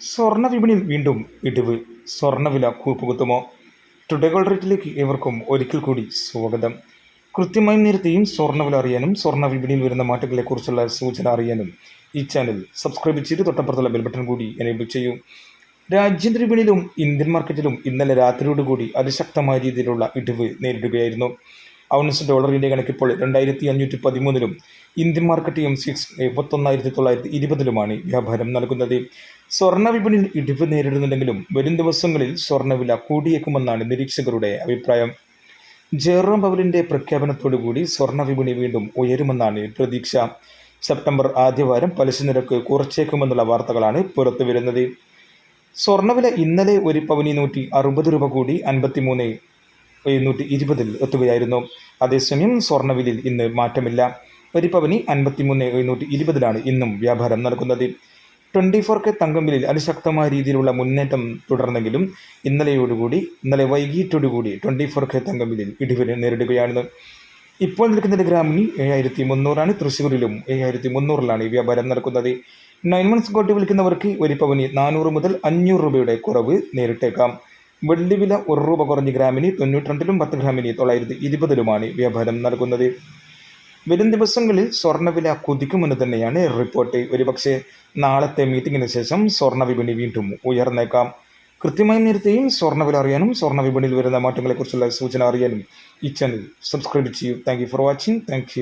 സ്വർണ വിപണിയിൽ വീണ്ടും ഇടിവ്. സ്വർണവില കൂപ്പുകുത്തുമോ? ടുഡേ ഗോൾഡ് റേറ്റിലേക്ക് ഏവർക്കും ഒരിക്കൽ കൂടി സ്വാഗതം. കൃത്യമായും നേരത്തെയും സ്വർണവില അറിയാനും സ്വർണ വിപണിയിൽ വരുന്ന മാറ്റങ്ങളെക്കുറിച്ചുള്ള സൂചന അറിയാനും ഈ ചാനൽ സബ്സ്ക്രൈബ് ചെയ്ത് തൊട്ടപ്പുറത്തുള്ള ബെൽ ബട്ടൺ കൂടി എനേബിൾ ചെയ്യൂ. രാജ്യാന്തര വിപണിയിലും ഇന്ത്യൻ മാർക്കറ്റിലും ഇന്നലെ രാത്രിയോടുകൂടി അതിശക്തമായ രീതിയിലുള്ള ഇടിവ് നേരിടുകയായിരുന്നു. ഔൺസ് ഡോളറിന്റെ കണക്കിപ്പോൾ രണ്ടായിരത്തി അഞ്ഞൂറ്റി പതിമൂന്നിലും ഇന്ത്യൻ മാർക്കറ്റ് എം സിക്സ് മുപ്പത്തൊന്നായിരത്തി തൊള്ളായിരത്തി ഇരുപതിലുമാണ് വ്യാപാരം നൽകുന്നത്. സ്വർണ വിപണിയിൽ ഇടിവ് നേരിടുന്നുണ്ടെങ്കിലും വരും ദിവസങ്ങളിൽ സ്വർണവില കൂടിയേക്കുമെന്നാണ് നിരീക്ഷകരുടെ അഭിപ്രായം. ജെറോം പവലിന്റെ പ്രഖ്യാപനത്തോടുകൂടി സ്വർണ വിപണി വീണ്ടും ഉയരുമെന്നാണ് പ്രതീക്ഷ. സെപ്റ്റംബർ ആദ്യവാരം പലിശ നിരക്ക് കുറച്ചേക്കുമെന്നുള്ള വാർത്തകളാണ് പുറത്തുവരുന്നത് സ്വർണവില ഇന്നലെ ഒരു പവനി നൂറ്റി അറുപത് രൂപ കൂടി അൻപത്തി മൂന്ന് എഴുന്നൂറ്റി ഇരുപതിൽ എത്തുകയായിരുന്നു. അതേസമയം സ്വർണവിലയിൽ ഇന്ന് മാറ്റമില്ല. ഒരു അൻപത്തിമൂന്ന് എഴുന്നൂറ്റി ഇരുപതിലാണ് ഇന്നും വ്യാപാരം നടക്കുന്നത്. ട്വന്റി ഫോർ കെ തങ്കമ്പിലിൽ അതിശക്തമായ രീതിയിലുള്ള മുന്നേറ്റം തുടർന്നെങ്കിലും ഇന്നലെയോടുകൂടി ഇന്നലെ വൈകിട്ടോടുകൂടി ട്വന്റി ഫോർ കെ തങ്കമ്പിലിൽ ഇടിവിന് നേരിടുകയാണ് ഇപ്പോൾ നിൽക്കുന്ന ഗ്രാമിന് ഏഴായിരത്തി മുന്നൂറാണ് തൃശ്ശൂരിലും ഏഴായിരത്തി മുന്നൂറിലാണ് ഈ വ്യാപാരം നടക്കുന്നത്. നയൻ മന്ത്സ് ഗോൾഡ് വിൽക്കുന്നവർക്ക് ഒരു പവന് നാനൂറ് മുതൽ അഞ്ഞൂറ് രൂപയുടെ കുറവ് നേരിട്ടേക്കാം. വെള്ളി വില ഒരു രൂപ കുറഞ്ഞ് ഗ്രാമിന് തൊണ്ണൂറ്റിരണ്ടിലും പത്ത് ഗ്രാമിന് തൊള്ളായിരത്തി ഇരുപതിലുമാണ് വ്യാപാരം നടക്കുന്നത്. വരും ദിവസങ്ങളിൽ സ്വർണവില കുതിക്കുമെന്ന് തന്നെയാണ് റിപ്പോർട്ട്. ഒരുപക്ഷെ നാളത്തെ മീറ്റിംഗിന് ശേഷം സ്വർണ വിപണി വീണ്ടും ഉയർന്നേക്കാം. കൃത്യമായി നേരത്തെയും സ്വർണവില അറിയാനും സ്വർണ വിപണിയിൽ വരുന്ന മാറ്റങ്ങളെക്കുറിച്ചുള്ള സൂചന അറിയാനും ഈ ചാനൽ സബ്സ്ക്രൈബ് ചെയ്യൂ. Thank for watching thank